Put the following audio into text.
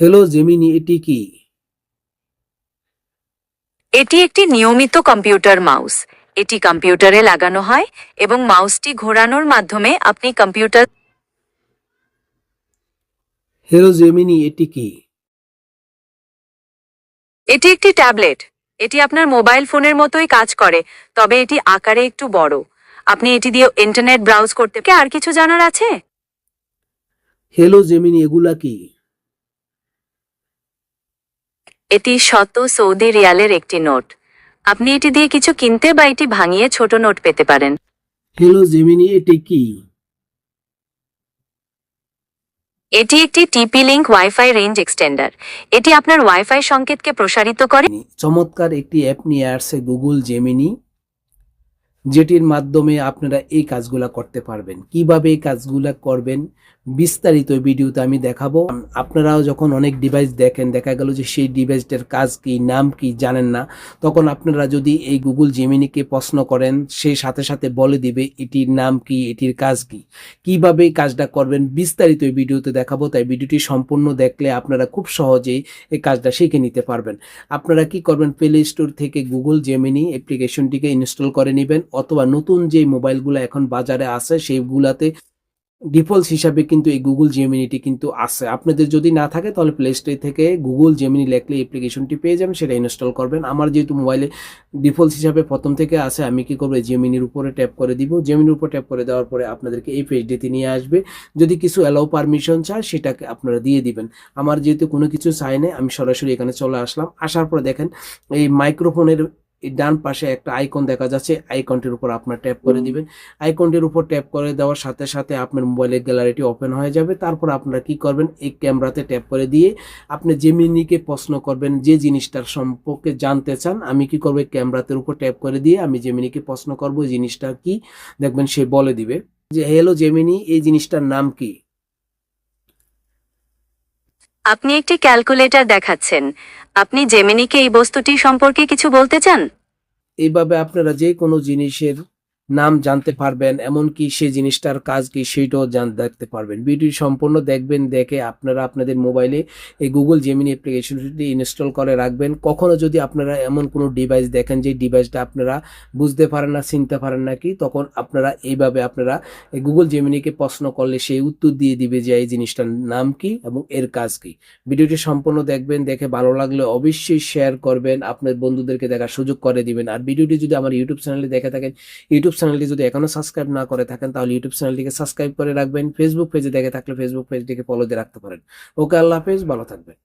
Hello Gemini এটি কি? এটি একটি নিয়মিত কম্পিউটার মাউস। এটি কম্পিউটারে লাগানো হয় এবং মাউসটি ঘোরানোর মাধ্যমে আপনি কম্পিউটার হ্যালো জেমিনি এটি কি? এটি একটি ট্যাবলেট। এটি আপনার মোবাইল ফোনের মতোই কাজ করে তবে এটি আকারে একটু বড়। আপনি এটি দিয়ে ইন্টারনেট ব্রাউজ করতে আর কিছু জানার আছে? হ্যালো জেমিনি এগুলা কি? এটি শত সৌদি রিয়ালের একটি নোট। আপনি এটি দিয়ে কিছু কিনতে বা এটি ভাঙিয়ে ছোট নোট পেতে পারেন। হ্যালো জেমিনি এটি কি? এটি একটি TP link WiFi range extender এটি আপনার ওয়াইফাই সংকেতকে প্রসারিত করে। চমৎকার একটি অ্যাপ নিয়ে আসছে গুগল জেমিনি যেটির মাধ্যমে আপনারা এই কাজগুলা করতে পারবেন। কীভাবে এই কাজগুলা করবেন? বিস্তারিত ভিডিওতে আমি দেখাবো। আপনারাও যখন অনেক ডিভাইস দেখেন, দেখা গেল যে সেই ডিভাইসটার কাজ কি, নাম কি জানেন না, তখন আপনারা যদি এই গুগল জেমিনিকে প্রশ্ন করেন, সে সাথে সাথে বলে দিবে এটির নাম কি, এটির কাজ কি। কীভাবে কাজটা করবেন, বিস্তারিত এই ভিডিওতে দেখাবো। তাই ভিডিওটি সম্পূর্ণ দেখলে আপনারা খুব সহজেই এই কাজটা শিখে নিতে পারবেন। আপনারা কি করবেন প্লে স্টোর থেকে গুগল জেমিনি অ্যাপ্লিকেশনটিকে ইনস্টল করে নেবেন, অথবা নতুন যে মোবাইলগুলো এখন বাজারে আছে, সেইগুলাতে ডিফল্ট হিসাবে কিন্তু এই গুগল জেমিনিটি কিন্তু আছে। আপনাদের যদি না থাকে, তাহলে প্লে স্টোর থেকে গুগল জেমিনি লেখলে অ্যাপ্লিকেশনটি পেয়ে যাবেন, সেটা ইনস্টল করবেন। আমার যেহেতু মোবাইলে ডিফল্ট হিসাবে প্রথম থেকে আছে, আমি কি করব? জেমিনির উপরে ট্যাপ করে দিব। জেমিনির উপর ট্যাপ করে দেওয়ার পরে আপনাদেরকে এই পেজটিতে নিয়ে আসবে। যদি কিছু অ্যালাউ পারমিশন চায়, সেটাকে আপনারা দিয়ে দিবেন। আমার যেহেতু কোনো কিছু চাই নাই, আমি সরাসরি এখানে চলে আসলাম। আসার পর দেখেন, এই মাইক্রোফোনের ডান পাশে একটা আইকন দেখা যাচ্ছে। আইকনটির উপর আপনার ট্যাপ করে দিবেন। আইকনটির উপর ট্যাপ করে দেওয়ার সাথে সাথে আপনার মোবাইলের গ্যালারিটি ওপেন হয়ে যাবে। তারপর আপনারা কি করবেন? এই ক্যামেরাতে ট্যাপ করে দিয়ে আপনি জেমিনিকে প্রশ্ন করবেন যে জিনিসটার সম্পর্কে জানতে চান আমি কি করব? ক্যামেরাতের উপর ট্যাপ করে দিয়ে আমি জেমিনিকে প্রশ্ন করব এই জিনিসটা কি? দেখবেন সে বলে দিবে যে হ্যালো জেমিনি এই জিনিসটার নাম কি? আপনি একটি ক্যালকুলেটর দেখাচ্ছেন। আপনি জেমিনিকে এই বস্তুটি সম্পর্কে কিছু বলতে চান? এইভাবে আপনারা যে কোনো জিনিসের নাম জানতে পারবেন, এমনকি সেই জিনিসটার কাজ কি সেইটাও জান, দেখতে পারবেন। ভিডিও সম্পূর্ণ দেখবেন, দেখে আপনারা আপনাদের মোবাইলে এই গুগল জেমিনি অ্যাপ্লিকেশনটি ইনস্টল করে রাখবেন। কখনো যদি আপনারা এমন কোনো ডিভাইস দেখেন যে ডিভাইসটা আপনারা বুঝতে পারেন না, চিনতে পারেন না কি, তখন আপনারা এইভাবে আপনারা গুগল জেমিনিকে প্রশ্ন করলে সেই উত্তর দিয়ে দিবে যে এই জিনিসটার নাম কি এবং এর কাজ কি। ভিডিওটি সম্পূর্ণ দেখবেন, দেখে ভালো লাগলে অবশ্যই শেয়ার করবেন, আপনার বন্ধুদেরকে দেখার সুযোগ করে দিবেন। আর ভিডিওটি যদি আমার ইউটিউব চ্যানেলে দেখে থাকেন ইউটিউব চ্যানেলটি যদি এখনও সাবস্ক্রাইব না করে থাকেন, তাহলে ইউটিউব চ্যানেলটিকে সাবস্ক্রাইব করে রাখবেন। ফেসবুক পেজে দেখে থাকলে ফেসবুক পেজটিকে ফলো দিয়ে রাখতে পারেন। ওকে আল্লাহ হাফেজ, ভালো থাকবেন।